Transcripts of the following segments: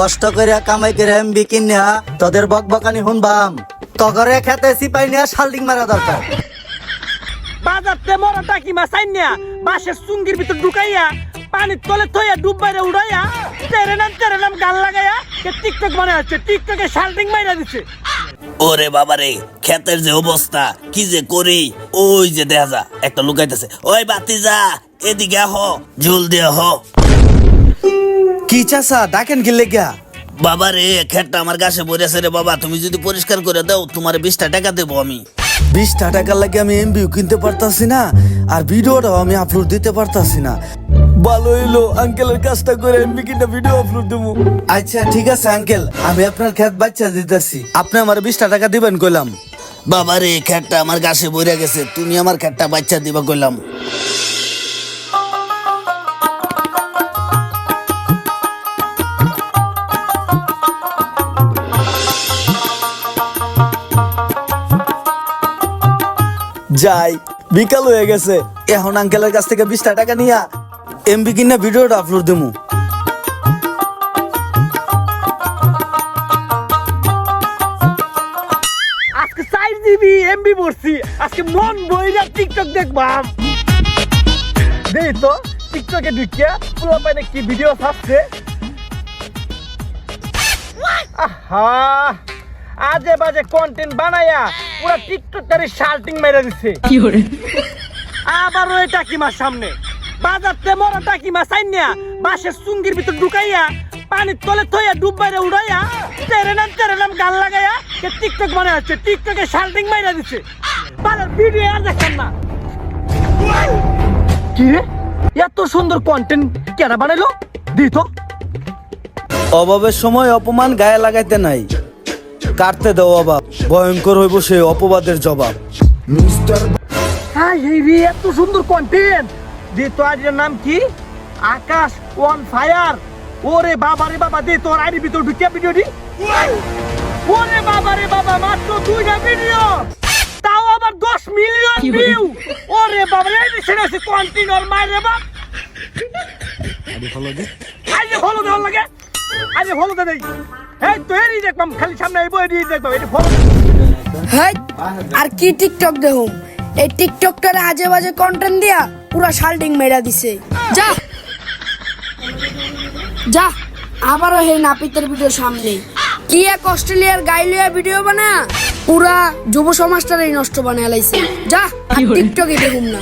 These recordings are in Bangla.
কষ্ট করে কামাই করে এমবি কিনিয়া তোদের বকবকানি শুনবাম। তগরে খেতে সিপাই নিয়া শাল্ডিং মারা দরকার। বাজারতে মরা টাকি মাছ আইনিয়া বাঁশের চুঙ্গির ভিতর ঢুকাইয়া পানির তলে থইয়া ডুব বাইরে উড়াইয়া তেরে নাম তেরে নাম গাল লাগাইয়া কে টিকটক বানায় হচ্ছে টিকটকে শাল্টিং মাইরা দিচ্ছে ওরে বাবারে ক্ষেতের যে অবস্থা কি যে করি ওই যে দেখা যা একটা লুকাইতেছে। ওই বাতি যা এদিকে আহ ঝুল দিয়ে আহ। কি চাষা ডাকেন গেলে বাবা রে খেটটা আমার গাছে পড়েছে রে বাবা তুমি যদি পরিষ্কার করে দাও তোমার বিশটা টাকা দেবো আমি। বিশটা টাকার লাগে আমি এমবিও কিনতে পারতাছি না আর ভিডিওটাও আমি আপলোড দিতে পারতাছি না। ভালো হইল আঙ্কেলের কাজটা করে এমবি কিনা ভিডিও আপলোড দেবো। আচ্ছা ঠিক আছে আঙ্কেল আমি আপনার খেত বাচ্চা দিতেছি। আপনি আমার বিশটা টাকা দিবেন কইলাম। বাবারে ক্ষেতটা আমার গাছে পড়ে গেছে তুমি আমার ক্ষেতটা বাচ্চা দিবা কইলাম। যাই, বিকাল হয়ে গেছে। এখন আঙ্কেলের কাছ থেকে বিশটা টাকা নিয়া এমবি কিনা ভিডিওটা আপলোড দেবো। আজকে চার জিবি এমবি পড়ছি। আজকে মন বইরা টিকটক দেখবাম। দেই তো টিকটকে ঢুকিয়া পুরো পাইনে কি ভিডিও ছাড়ছে আহা! আজে বাজে কন্টেন্ট বানায়া পুরো টিকটকারে শাল্টিং মেরে দিচ্ছে আবার ওই টাকিমার সামনে। বাজারতে মরা টাকিমা চাইনিয়া বাঁশের চুঙ্গির ভিতর ঢুকাইয়া পানির তলে থইয়া ডুব বাইরে উড়াইয়া তেরে নাম তেরে নাম গাল লাগাইয়া কে টিকটক বানায় হচ্ছে টিকটকে শাল্টিং মাইরা দিচ্ছে বাজার ভিডিও আর দেখেন না। কি রে? এত সুন্দর কন্টেন্ট কেনা বানাইলো? দি তো। অভাবের সময় অপমান গায়ে লাগাইতে নাই। কাটতে দাও অভাব ভয়ঙ্কর হইব সেই অপবাদের জবাব। হ্যাঁ এত সুন্দর কন্টেন্ট দে তো আইডির নাম কি? আকাশ অন ফায়ার ওরে বাবা রে বাবা দে তোর আইডি ভিতর ঢুকিয়া ভিডিও দি ওরে বাবা রে বাবা মাত্র দুইটা ভিডিও তাও আবার দশ মিলিয়ন ভিউ ওরে বাবা রে সেটা হচ্ছে কন্টিনিউর মাইরে বাপ। আইডি ফলো দে আইডি ফলো দেওয়ার লাগে। আইডি ফলো দে দেই এই তো এরই দেখবাম খালি সামনে এই বই দিয়ে দেখবাম এটি ফলো হাই আর কি টিকটক দেখুম? এই টিকটকটারে আজে বাজে কন্টেন্ট দিয়া পুরা শাল্ডিং মেরা দিছে। যা। যা। আবারও হে নাপিতের ভিডিও সামনে কি এক অস্ট্রেলিয়ার গাইলিয়া ভিডিও বানা? পুরা যুব সমাজটারই নষ্ট বানায় লাইছে। যা টিকটকে দেখুম না।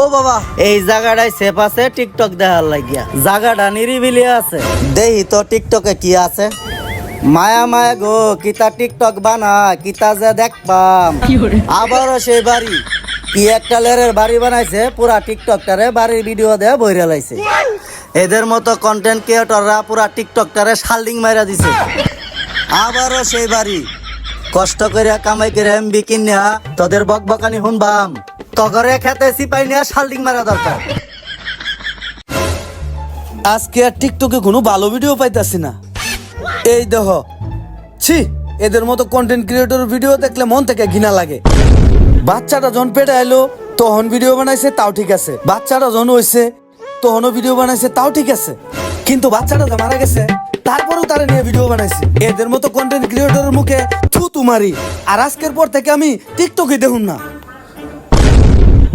ও বাবা এই জায়গাটায় সেফ আছে টিকটক দেখার লাগিয়া। জায়গাটা নিরিবিলি আছে। দেহি তো টিকটকে কি আছে? মায়া মায়া গো কিতা টিকটক বানা কিতা যে দেখবাম। আবারও সেই বাড়ি। কি একটা লেরের বাড়ি বানাইছে পুরা টিকটকটারে বাড়ির ভিডিও দেয়া বইরা লাইছে। এদের মতো কন্টেন্ট ক্রিয়েটররা পুরা টিকটকটারে শাল্ডিং মাইরা দিছে। আবারও সেই বাড়ি। কষ্ট করে কামাই করে এমবি কিনিয়া তোদের বকবকানি শুনবাম। তগরে খেতে সিপাই নিয়া শাল্ডিং মারা দরকার। আজকে আর টিকটকে কোনো ভালো ভিডিও পাইতাছি না। এই দেহ ছি, এদের মতো কন্টেন্ট ক্রিয়েটর ভিডিও দেখলে মন থেকে ঘৃণা লাগে। বাচ্চাটা যখন পেটে এলো তখন ভিডিও বানাইছে, তাও ঠিক আছে। বাচ্চাটা যখন হইছে, তখনও ভিডিও বানাইছে, তাও ঠিক আছে। কিন্তু বাচ্চাটা মারা গেছে, তারপরেও তারা নিয়ে ভিডিও বানাইছে। এদের মতো কন্টেন্ট ক্রিয়েটরের মুখে থু তুমারি আর আজকের পর থেকে আমি টিকটকে দেখুন না।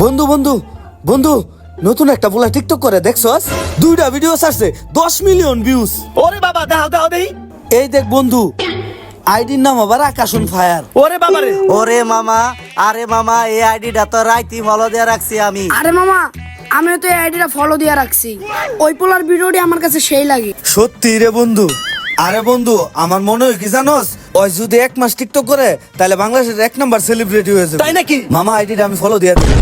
বন্ধু বন্ধু বন্ধু নতুন একটা বলা টিকটক করে দেখছস দুইটা ভিডিও ছাড়ছে দশ মিলিয়ন ভিউজ ওরে বাবা দাও দাও দেই। এই দেখ বন্ধু আইডির নাম আবার আকাশন ফায়ার। ওরে বাবা রে। ওরে মামা আরে মামা এই আইডিটা তো রাইতি ফলো দিয়ে রাখছি আমি। আরে মামা আমিও তো এই আইডিটা ফলো দিয়ে রাখছি। ওই পোলার ভিডিওটি আমার কাছে সেই লাগে। সত্যি রে বন্ধু। আরে বন্ধু আমার মনে হয় কি জানোস? ওই যদি এক মাস টিকটক করে তাহলে বাংলাদেশের এক নাম্বার সেলিব্রিটি হয়ে যাবে। তাই নাকি? মামা আইডিটা আমি ফলো দিয়ে দিই।